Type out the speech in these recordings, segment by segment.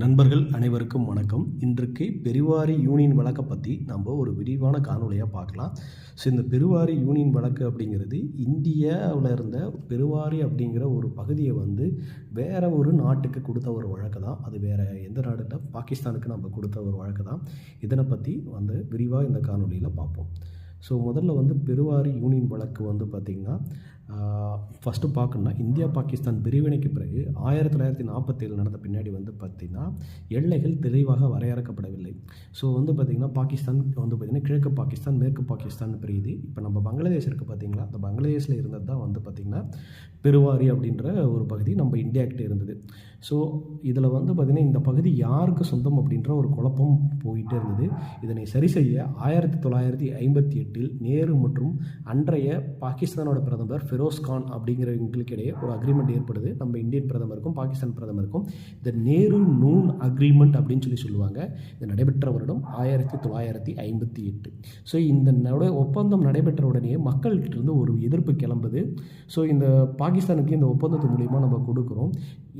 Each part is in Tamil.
நண்பர்கள் அனைவருக்கும் வணக்கம். இன்றைக்கு பெருவாரி யூனியன் வழக்கை பற்றி நம்ம ஒரு விரிவான காணொலியாக பார்க்கலாம். ஸோ இந்த பெருவாரி யூனியன் வழக்கு அப்படிங்கிறது இந்தியாவில் இருந்த பெருவாரி அப்படிங்கிற ஒரு பகுதியை வந்து வேற ஒரு நாட்டுக்கு கொடுத்த ஒரு வழக்கு தான். அது வேற எந்த நாடுல பாகிஸ்தானுக்கு நம்ம கொடுத்த ஒரு வழக்கு தான். இதனை பற்றி வந்து விரிவாக இந்த காணொலியில் பார்ப்போம். ஸோ முதல்ல வந்து பெருவாரி யூனியன் வழக்கு வந்து பார்த்திங்கன்னா ஃபஸ்ட்டு பார்க்கணுன்னா இந்தியா பாகிஸ்தான் பிரிவினைக்கு பிறகு ஆயிரத்தி தொள்ளாயிரத்தி நாற்பத்தேழு நடந்த பின்னாடி வந்து பார்த்திங்கன்னா எல்லைகள் தெளிவாக வரையறுக்கப்படவில்லை. ஸோ வந்து பார்த்திங்கன்னா பாகிஸ்தான் வந்து பார்த்திங்கன்னா கிழக்கு பாகிஸ்தான் மேற்கு பாகிஸ்தான் பிரியுது இப்போ நம்ம பங்களாதேஷ் இருக்குது பார்த்திங்களா? அந்த பங்களாதேஷில் இருந்தது தான் வந்து பார்த்திங்கன்னா பெருவாரி அப்படின்ற ஒரு பகுதி நம்ம இந்தியாக்கிட்ட இருந்தது. ஸோ இதில் வந்து பார்த்திங்கன்னா இந்த பகுதி யாருக்கு சொந்தம் அப்படின்ற ஒரு குழப்பம் போயிட்டே இருந்தது. இதனை சரி செய்ய ஆயிரத்தி தொள்ளாயிரத்தி ஐம்பத்தி எட்டில் நேரு மற்றும் அன்றைய பாகிஸ்தானோட பிரதமர் ஃபெரோஸ் கான் அப்படிங்கிறவங்களுக்கு இடையே ஒரு அக்ரிமெண்ட் ஏற்படுது. நம்ம இந்தியன் பிரதமருக்கும் பாகிஸ்தான் பிரதமருக்கும் இந்த நேரு நூன் அக்ரிமெண்ட் அப்படின்னு சொல்லி சொல்லுவாங்க. இது நடைபெற்ற வருடம் ஆயிரத்தி தொள்ளாயிரத்தி ஐம்பத்தி எட்டு. ஸோ இந்த நட ஒப்பந்தம் நடைபெற்ற உடனே மக்கள்கிட்ட இருந்து ஒரு எதிர்ப்பு கிளம்புது. ஸோ இந்த பாகிஸ்தானுக்கு இந்த ஒப்பந்தத்து மூலிமா நம்ம கொடுக்குறோம்.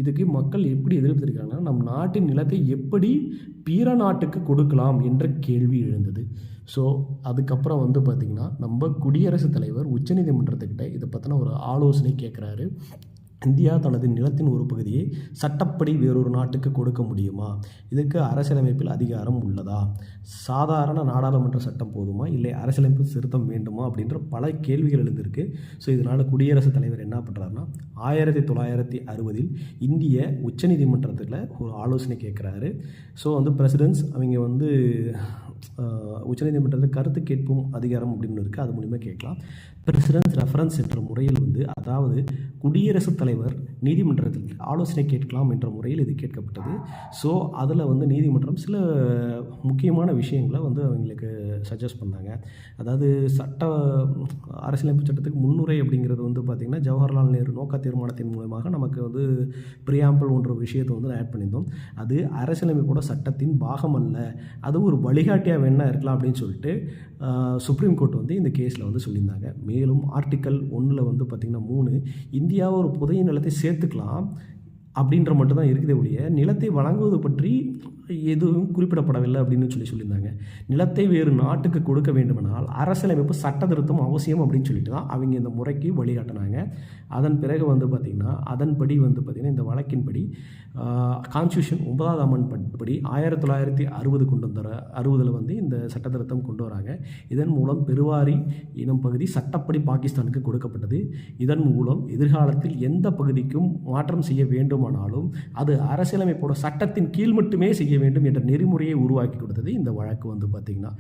இதுக்கு மக்கள் எப்படி எதிர்ப்பு தெரிவிக்கிறாங்கன்னா நம் நாட்டின் நிலத்தை எப்படி பிற நாட்டுக்கு கொடுக்கலாம் என்ற கேள்வி எழுந்தது. ஸோ அதுக்கப்புறம் வந்து பார்த்திங்கன்னா நம்ம குடியரசுத் தலைவர் உச்சநீதிமன்றத்துக்கிட்ட இதை பற்றின ஒரு ஆலோசனை கேட்குறாரு இந்தியா தனது நிலத்தின் ஒரு பகுதியை சட்டப்படி வேறொரு நாட்டுக்கு கொடுக்க முடியுமா? இதுக்கு அரசியலமைப்பில் அதிகாரம் உள்ளதா? சாதாரண நாடாளுமன்ற சட்டம் போதுமா? இல்லை அரசியலமைப்பு திருத்தம் வேண்டுமா? அப்படின்ற பல கேள்விகள் எழுந்திருக்கு. ஸோ இதனால் குடியரசுத் தலைவர் என்ன பண்ணுறாருன்னா ஆயிரத்தி தொள்ளாயிரத்தி அறுபதில் இந்திய உச்சநீதிமன்றத்தில் ஒரு ஆலோசனை கேட்குறாரு. ஸோ வந்து பிரசிடென்ட்ஸ் அவங்க வந்து உச்சநீதிமன்றத்தில் கருத்து கேட்பும் அதிகாரம் அப்படின்னு இருக்குது அது மூலிமா கேட்கலாம். பிரசிடென்ஸ் ரெஃபரன்ஸ் என்ற முறையில் வந்து அதாவது குடியரசுத் தலைவர் தலைவர் நீதிமன்றத்தில் ஆலோசனை கேட்கலாம் என்ற முறையில் இது கேட்கப்பட்டது. ஸோ அதில் வந்து நீதிமன்றம் சில முக்கியமான விஷயங்களை வந்து அவங்களுக்கு சஜஸ்ட் பண்ணாங்க. அதாவது சட்ட அரசியலமைப்பு சட்டத்துக்கு முன்னுரை அப்படிங்கிறது வந்து பார்த்திங்கன்னா ஜவஹர்லால் நேரு நோக்க தீர்மானத்தின் மூலமாக நமக்கு வந்து பிரியாம்பிள் ஒன்ற விஷயத்தை வந்து ஆட் பண்ணியிருந்தோம். அது அரசியலமைப்போட சட்டத்தின் பாகம் அல்ல. அது ஒரு வழிகாட்டியாக வேணா இருக்கலாம் அப்படின்னு சொல்லிட்டு சுப்ரீம் கோர்ட் வந்து இந்த கேஸில் வந்து சொல்லியிருந்தாங்க. மேலும் ஆர்டிக்கல் ஒன்றில் வந்து பார்த்திங்கன்னா மூணு இந்தியாவை ஒரு புதிய நிலத்தை சேர்த்துக்கலாம் அப்படின்ற மட்டும் தான் இருக்குதே ஒழிய நிலத்தை வழங்குவது பற்றி எதுவும் குறிப்பிடப்படவில்லை அப்படின்னு சொல்லி சொல்லியிருந்தாங்க. நிலத்தை வேறு நாட்டுக்கு கொடுக்க வேண்டுமானால் அரசியலமைப்பு சட்ட திருத்தம் அவசியம் அப்படின்னு சொல்லிட்டு தான் அவங்க இந்த முறைக்கு வழிகாட்டினாங்க. அதன் பிறகு வந்து பார்த்திங்கன்னா அதன்படி வந்து பார்த்திங்கன்னா இந்த வழக்கின்படி கான்ஸ்டியூஷன் ஒன்பதாவது அமன் படி ஆயிரத்தி தொள்ளாயிரத்தி அறுபது கொண்டு வந்த அறுபதில் வந்து இந்த சட்ட திருத்தம் கொண்டு வராங்க. இதன் மூலம் பெருவாரி இனம் பகுதி சட்டப்படி பாகிஸ்தானுக்கு கொடுக்கப்பட்டது. இதன் மூலம் எதிர்காலத்தில் எந்த பகுதிக்கும் மாற்றம் செய்ய வேண்டுமானாலும் அது அரசியலமைப்போட சட்டத்தின் கீழ் மட்டுமே செய்ய வேண்டும் என்ற நெறிமுறையை உருவாக்கி கொடுத்தது இந்த வழக்கு வந்து பார்த்திங்கன்னா.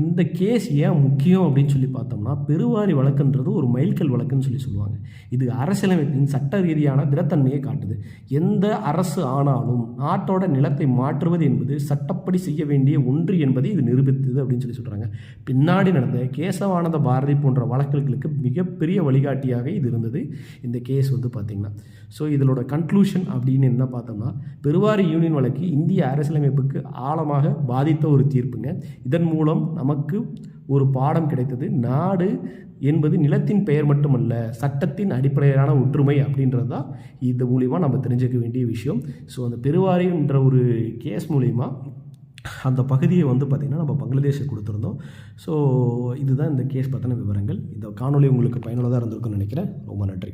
இந்த கேஸ் ஏன் முக்கியம் அப்படின்னு சொல்லி பார்த்தோம்னா பெருவாரி வழக்குன்றது ஒரு மைல்கல் வழக்குன்னு சொல்லி சொல்லுவாங்க. இது அரசியலமைப்பின் சட்ட ரீதியான திறத்தன்மையை காட்டுது. எந்த அரசு ஆனாலும் நாட்டோட நிலத்தை மாற்றுவது என்பது சட்டப்படி செய்ய வேண்டிய ஒன்று என்பதை இது நிரூபித்தது அப்படின்னு சொல்லி சொல்கிறாங்க பின்னாடி நடந்த கேசவானந்த பாரதி போன்ற வழக்குகளுக்கு மிகப்பெரிய வழிகாட்டியாக இது இருந்தது. இந்த கேஸ் வந்து பார்த்திங்கன்னா ஸோ இதனோட கன்க்ளூஷன் அப்படின்னு என்ன பார்த்தோம்னா பெருவாரி யூனியன் வழக்கு இந்திய அரசியலமைப்புக்கு ஆழமாக பாதித்த ஒரு தீர்ப்புங்க. இதன் மூலம் மூலம் நமக்கு ஒரு பாடம் கிடைத்தது. நாடு என்பது நிலத்தின் பெயர் மட்டுமல்ல சட்டத்தின் அடிப்படையிலான ஒற்றுமை அப்படின்றது தான் இது மூலிமா நம்ம தெரிஞ்சுக்க வேண்டிய விஷயம். ஸோ அந்த பெருவாரின்ற ஒரு கேஸ் மூலிமா அந்த பகுதியை வந்து பார்த்திங்கன்னா நம்ம பங்களாதேஷை கொடுத்துருந்தோம். ஸோ இதுதான் இந்த கேஸ் பற்றின விவரங்கள். இந்த காணொலி உங்களுக்கு பயனுள்ளதாக இருந்திருக்குன்னு நினைக்கிறேன். ரொம்ப நன்றி.